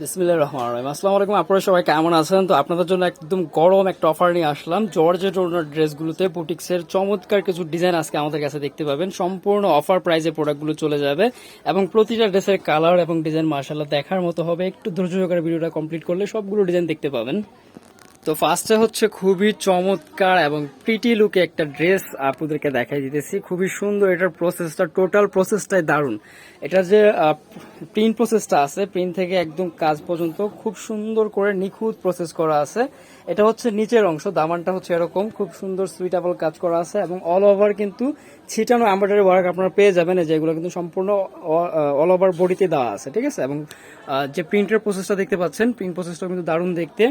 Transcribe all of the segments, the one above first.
বিসমিল্লাহির রহমান রহিম। আসসালামু আলাইকুম, আপনারা সবাই কেমন আছেন? তো আপনাদের জন্য একদম গরম একটা অফার নিয়ে আসলাম। জর্জেট ওনার ড্রেসগুলোতে, বুটিক্সের চমৎকার কিছু ডিজাইন আজকে আমাদের কাছে দেখতে পাবেন। সম্পূর্ণ অফার প্রাইজে প্রোডাক্টগুলো চলে যাবে এবং প্রতিটা ড্রেসের কালার এবং ডিজাইন মার্শাল্লাহ দেখার মতো হবে। একটু ধৈর্য সহকারে ভিডিওটা কমপ্লিট করলে সবগুলো ডিজাইন দেখতে পাবেন। তো ফার্স্টে হচ্ছে খুবই চমৎকার এবং প্রিটি লুকে একটা ড্রেস আপনাদেরকে দেখাই দিতেছি। খুবই সুন্দর এটার প্রসেসটা টোটাল প্রসেসটাই দারুণ। এটা যে প্রিন্ট প্রসেসটা আছে প্রিন্ট থেকে একদম কাজ পর্যন্ত খুব সুন্দর করে নিখুঁত প্রসেস করা আছে। এটা হচ্ছে নিচের অংশ, দামানটা হচ্ছে এরকম। খুব সুন্দর সুইটেবল কাজ করা আছে এবং অল ওভার কিন্তু ছিটানো এমব্রয়ডারি ওয়ার্ক আপনারা পেয়ে যাবেন। যেগুলো কিন্তু সম্পূর্ণ অল ওভার বডিতে দেওয়া আছে, ঠিক আছে? এবং যে প্রিন্টের প্রসেসটা দেখতে পাচ্ছেন প্রিন্ট প্রসেসটা কিন্তু দারুণ দেখতে।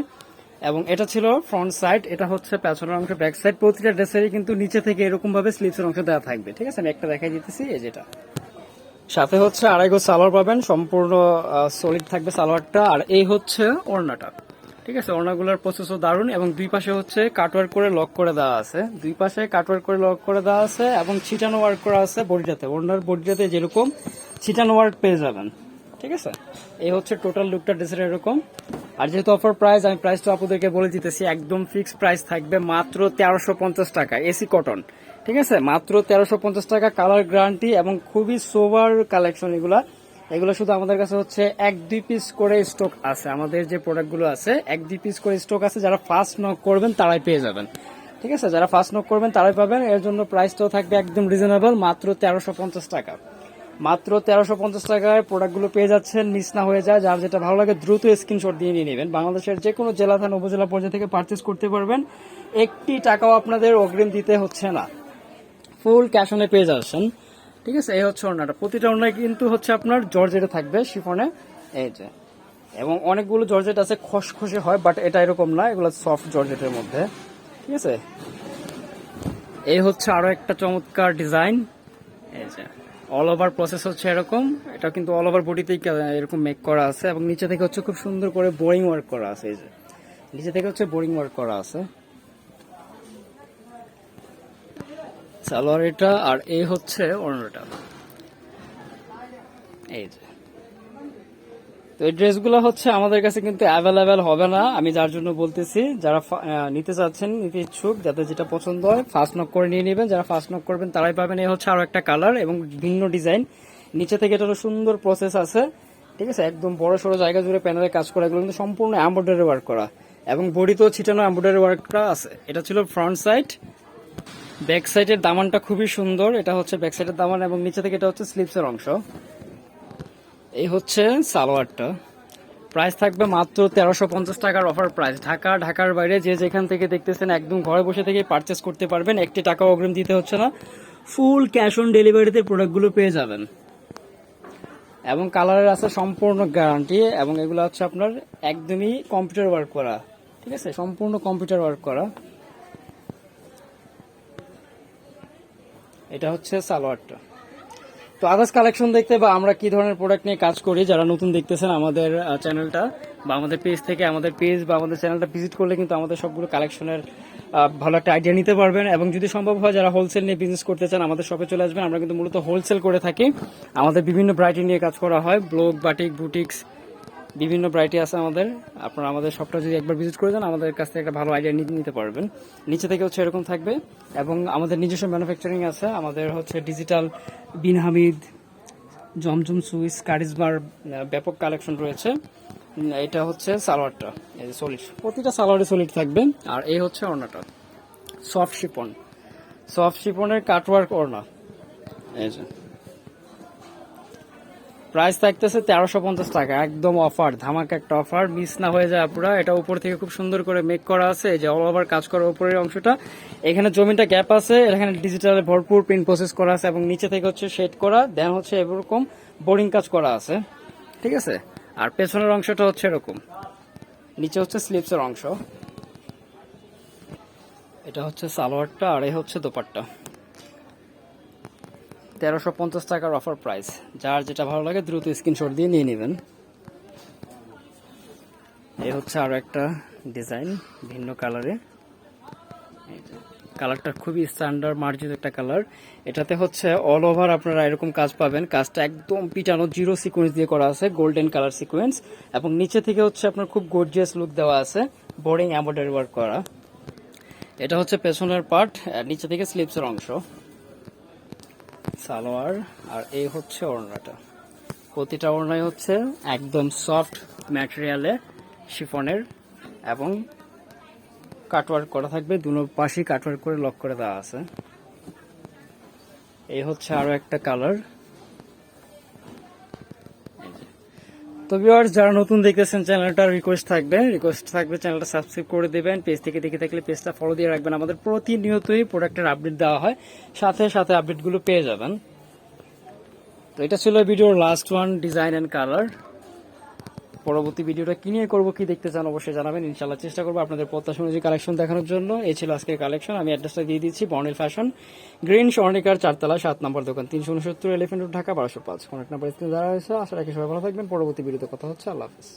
এবং এটা ছিল ফ্রন্ট সাইড এটা হচ্ছে পেছনের অংশ ব্যাক সাইড প্রতিটা ড্রেসেরই কিন্তু নিচে থেকে এরকম ভাবে স্লিভসের অংশ দেওয়া থাকবে, ঠিক আছে? আমি একটা দেখাই দিতেছি, এই যেটা সাথে হচ্ছে আড়াই গো সালোয়ার পাবেন, সম্পূর্ণ সলিড থাকবে সালোয়ারটা। আর এই হচ্ছে ওড়নাটা, ঠিক আছে? ওড়নাগুলোর প্রসেসও দারুণ এবং দুই পাশে হচ্ছে কাটওয়ার্ক করে লক করে দেওয়া আছে। দুই পাশে কাটওয়ার্ক করে লক করে দেওয়া আছে এবং ছিটানো ওয়ার্ক করা আছে বডিটাতে। ওড়নার বডিটাতে যেরকম ছিটানো ওয়ার্ক পেয়ে যাবেন, ঠিক আছে? এই হচ্ছে টোটাল লুকটা ড্রেসের এরকম। আর যেহেতু অফার প্রাইস আমি প্রাইসটা আপনাদেরকে বলে দিতেছি, একদম ফিক্সড প্রাইস থাকবে মাত্র তেরোশো পঞ্চাশ টাকা এসি কটন ঠিক আছে? মাত্র তেরোশো পঞ্চাশ টাকা কালার গ্যারান্টি এবং খুবই সোভার কালেকশন এগুলা। এগুলো শুধু আমাদের কাছে হচ্ছে এক দুই পিস করে স্টক আছে। আমাদের যে প্রোডাক্টগুলো আছে, এক দুই পিস করে স্টক আছে, যারা ফার্স্ট নক করবেন তারাই পেয়ে যাবেন। ঠিক আছে? যারা ফার্স্ট নক করবেন তারাই পাবেন। এর জন্য প্রাইসটাও থাকবে একদম রিজনেবল মাত্র তেরোশো পঞ্চাশ টাকা। মাত্র তেরোশো পঞ্চাশ টাকায় প্রোডাক্টগুলো পেয়ে যাচ্ছেন। মিস না হয়ে যায়। যার যেটা ভালো লাগে দ্রুত স্ক্রিনশট দিয়ে নিয়ে নেবেন। বাংলাদেশের যে কোনো জেলা, থানা, উপজেলা পর্যায়ে থেকে পারচেস করতে পারবেন। একটি টাকাও আপনাদের অগ্রিম দিতে হচ্ছে না। ফুল ক্যাশ অনে পেয়ে যাচ্ছেন। ঠিক আছে? এই হচ্ছে ওড়নাটা। প্রতিটা ওড়নায় কিন্তু হচ্ছে আপনার জর্জেটে থাকবে, শিফনে। এই যে। এবং অনেকগুলো জর্জেট আছে, খসখসে হয় বাট এটা এরকম না। এগুলো সফট জর্জেটের মধ্যে। ঠিক আছে? এই হচ্ছে আরও একটা চমৎকার ডিজাইন এই যে। অল ওভার প্রসেস হচ্ছে এরকম। এটা কিন্তু অল ওভার বডিতেই এরকম মেক করা আছে এবং নিচে থেকে হচ্ছে খুব সুন্দর করে বোরিং ওয়ার্ক করা আছে এই যে। নিচে থেকে হচ্ছে বোরিং ওয়ার্ক করা আছে। সালোয়ার এটা আর এই হচ্ছে অন্যটা এই যে। তো এই ড্রেসগুলো হচ্ছে আমাদের কাছে কিন্তু অ্যাভেলেবেল হবে না। আমি যার জন্য বলতেছি, যারা নিতে চাচ্ছেন, নিতে ইচ্ছুক, যাদের যেটা পছন্দ হয় ফার্স্ট নক করে নিয়ে নেবেন। যারা ফার্স্ট নক করবেন, তারাই পাবেন। এই হচ্ছে আরও একটা কালার এবং ভিন্ন ডিজাইন নিচে থেকে এটা সুন্দর প্রসেস আছে। ঠিক আছে? একদম বড় সড়ো জায়গা জুড়ে প্যানেলে কাজ করা, এগুলো কিন্তু সম্পূর্ণ এম্ব্রয়ডারি ওয়ার্ক করা। এবং বডিতেও ছিটানো এম্ব্রয়ডারি ওয়ার্কটা আছে। এটা ছিল ফ্রন্ট সাইড ব্যাক সাইডের দামানটা খুবই সুন্দর। এটা হচ্ছে ব্যাক সাইডের দামান এবং নিচে থেকে এটা হচ্ছে স্লিপসের অংশ। এই হচ্ছে সালোয়ারটা। প্রাইস থাকবে মাত্র তেরোশো পঞ্চাশ টাকার অফার প্রাইস ঢাকা, ঢাকার বাইরে যে যেখান থেকে দেখতেছেন একদম ঘরে বসে থেকে পারচেস করতে পারবেন। একটি টাকা অগ্রিম দিতে হচ্ছে না। ফুল ক্যাশ অন ডেলিভারিতে প্রোডাক্টগুলো পেয়ে যাবেন। এবং কালারের আছে সম্পূর্ণ গ্যারান্টি এবং এগুলো হচ্ছে আপনার একদমই কম্পিউটার ওয়ার্ক করা। ঠিক আছে? সম্পূর্ণ কম্পিউটার ওয়ার্ক করা। এটা হচ্ছে সালোয়ারটা। তো আদার্স কালেকশন দেখতে বা আমরা কি ধরনের প্রোডাক্ট নিয়ে কাজ করি, যারা নতুন দেখতেছেন আমাদের চ্যানেলটা বা আমাদের পেজ থেকে আমাদের পেজ বা আমাদের চ্যানেলটা ভিজিট করলে কিন্তু আমাদের সবগুলো কালেকশনের ভালো একটা আইডিয়া নিতে পারবেন। এবং যদি সম্ভব হয় যারা হোলসেল নিয়ে বিজনেস করতে চান, আমাদের শপে চলে আসবেন। আমরা কিন্তু মূলত হোলসেল করে থাকি। আমাদের বিভিন্ন ভ্যারাইটি নিয়ে কাজ করা হয়। ব্লগ বাটিক বুটিক্স বিভিন্ন ভ্যারাইটি আছে আমাদের। আপনারা আমাদের শপটা যদি একবার ভিজিট করে যান, আমাদের কাছ থেকে একটা ভালো আইডিয়া নিতে পারবেন। নিচে থেকে হচ্ছে এরকম থাকবে। এবং আমাদের নিজস্ব ম্যানুফ্যাকচারিং আছে। আমাদের হচ্ছে ডিজিটাল বিন হামিদ, জমজম সুইস, কারিজমার ব্যাপক কালেকশন রয়েছে। এটা হচ্ছে সালোয়ারটা, এই যে সলিড প্রতিটা সালোয়ারে সলিড থাকবে। আর এই হচ্ছে ওড়নাটা সফট শিপন সফট শিপনের কাটওয়ার্ক ওড়না। এই যে। প্রাইস থাকতেছে তেরোশো পঞ্চাশ টাকা, একদম অফার ধামাকা একটা অফার মিস না হয়ে যায় পুরো এটা উপর থেকে খুব সুন্দর করে মেক করা আছে যে অল ওভার কাজ করা উপরের অংশটা। এখানে জমিটা গ্যাপ আছে, এখানে ডিজিটালে ভরপুর প্রিন্ট প্রসেস করা আছে এবং নিচে থেকে হচ্ছে শেড করা দেন হচ্ছে এরকম বোরিং কাজ করা আছে। ঠিক আছে? আর পেছনের অংশটা হচ্ছে এরকম। নিচে হচ্ছে স্লিপসের অংশ। এটা হচ্ছে সালোয়ারটা আর এই হচ্ছে দোপাট্টা। তেরোশো পঞ্চাশ টাকার অফার প্রাইস যার যেটা ভালো লাগে, দ্রুত স্ক্রিনশট দিয়ে নিয়ে নেবেন। এই হচ্ছে আরও একটা ডিজাইন ভিন্ন কালারে কালারটা খুবই স্ট্যান্ডার্ড মার্জিত একটা কালার এটাতে হচ্ছে অল ওভার আপনারা এরকম কাজ পাবেন। কাজটা একদম পিটানো জিরো সিকোয়েন্স দিয়ে করা আছে গোল্ডেন কালার সিকোয়েন্স এবং নিচে থেকে হচ্ছে আপনার খুব গর্জিয়াস লুক দেওয়া আছে বোর্ডিং এম্বয়ডারি ওয়ার্ক করা। এটা হচ্ছে পেছনের পার্ট নিচে থেকে স্লিপসের অংশ। সালোয়ার, আর এই হচ্ছে ওড়নাটা। প্রতিটা ওড়নাই হচ্ছে একদম সফট ম্যাটেরিয়ালে শিফনের এবং কাটওয়ার্ক করা থাকবে। দুনো পাশেই কাটওয়ার্ক করে লক করে দেওয়া আছে। এই হচ্ছে আরও একটা কালার তো ভিউয়ার্স যারা নতুন দেখতেছেন চ্যানেলটার রিকোয়েস্ট থাকবে। রিকোয়েস্ট থাকবে চ্যানেলটা সাবস্ক্রাইব করে দেবেন। পেজ থেকে দেখে থাকলে পেজটা ফলো দিয়ে রাখবেন। আমাদের প্রতিনিয়তই প্রোডাক্টের আপডেট দেওয়া হয়। সাথে সাথে আপডেটগুলো পেয়ে যাবেন। তো এটা ছিল ভিডিওর last one design and colour পরবর্তী ভিডিওটা কি নিয়ে করব, কি দেখতে চান অবশ্যই জানাবেন ইনশাল্লাহ চেষ্টা করব আপনাদের প্রত্যাশা অনুযায়ী কালেকশন দেখানোর জন্য। এ ছিল আজকের কালেকশন আমি অ্যাড্রেসটা দিয়ে দিচ্ছি বর্ণিল ফ্যাশন গ্রিন স্বর্ণিকার চারতলা, সাত নম্বর দোকান, তিনশো উনসত্তর এলিফেন্ট রোড ঢাকা, বারোশো পাঁচ। কন্ট্যাক্ট নাম্বার স্ক্রিনে দেওয়া হয়েছে আশা রাখি সবাই ভালো থাকবেন, পরবর্তী ভিডিওতে কথা হচ্ছে, আল্লাহ হাফিজ।